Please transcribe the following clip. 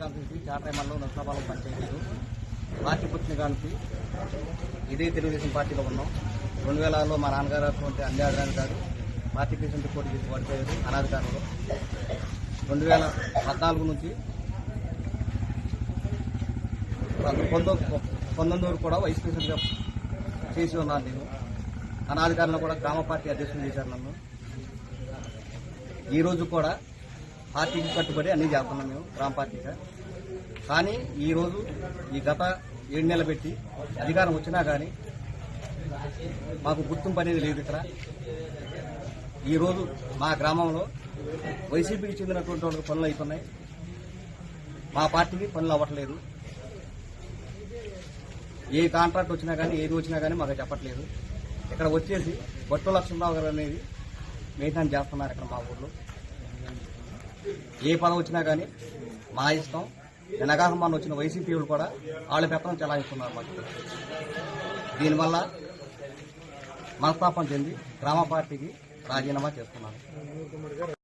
Constituency చాటరేమల్లో నర్సాపాలెం పంచాయతీలు party పుట్టిన కాన్సి ఇదే తెలుగుదేశం పార్టీలో ఉన్నాం. రెండు వేల ఆరులో మా నాన్నగారు అటువంటి అల్లాడరాని కాదు పార్టీ పేషెంట్ పోటీ చేసి పడిపోయారు అనాధికారంలో. రెండు వేల పద్నాలుగు నుంచి పంతొమ్మిది పంతొమ్మిది వరకు కూడా వైస్ ప్రెసిడెంట్గా చేసి ఉన్నాను నేను. అనాధికారంలో కూడా గ్రామ పార్టీ అధ్యక్షులు చేశాను నన్ను. ఈరోజు కూడా పార్టీకి కట్టుబడి అన్ని చేస్తున్నాం మేము గ్రామ పార్టీగా కానీ ఈరోజు ఈ గత ఏడు నెలలు పెట్టి అధికారం వచ్చినా కానీ మాకు గుర్తింపు అనేది లేదు ఇక్కడ. ఈరోజు మా గ్రామంలో వైసీపీకి చెందినటువంటి వాళ్ళకి పనులు అవుతున్నాయి మా పార్టీకి పనులు అవ్వట్లేదు. ఏ కాంట్రాక్ట్ వచ్చినా కానీ ఏది వచ్చినా కానీ మాకు చెప్పట్లేదు. ఇక్కడ వచ్చేసి బట్టు లక్ష్మణరావు గారు అనేది మెయింటైన్ చేస్తున్నారు ఇక్కడ మా ఊర్లో. ఏ పదం వచ్చినా కానీ మా ఇష్టం. వెనకాహమాన్ వచ్చిన వైసీపీ కూడా వాళ్ళ పెత్తనం చెలాయిస్తున్నారు మాకు దీనివల్ల మనస్తాపం చెంది గ్రామ పార్టీకి రాజీనామా చేస్తున్నారు.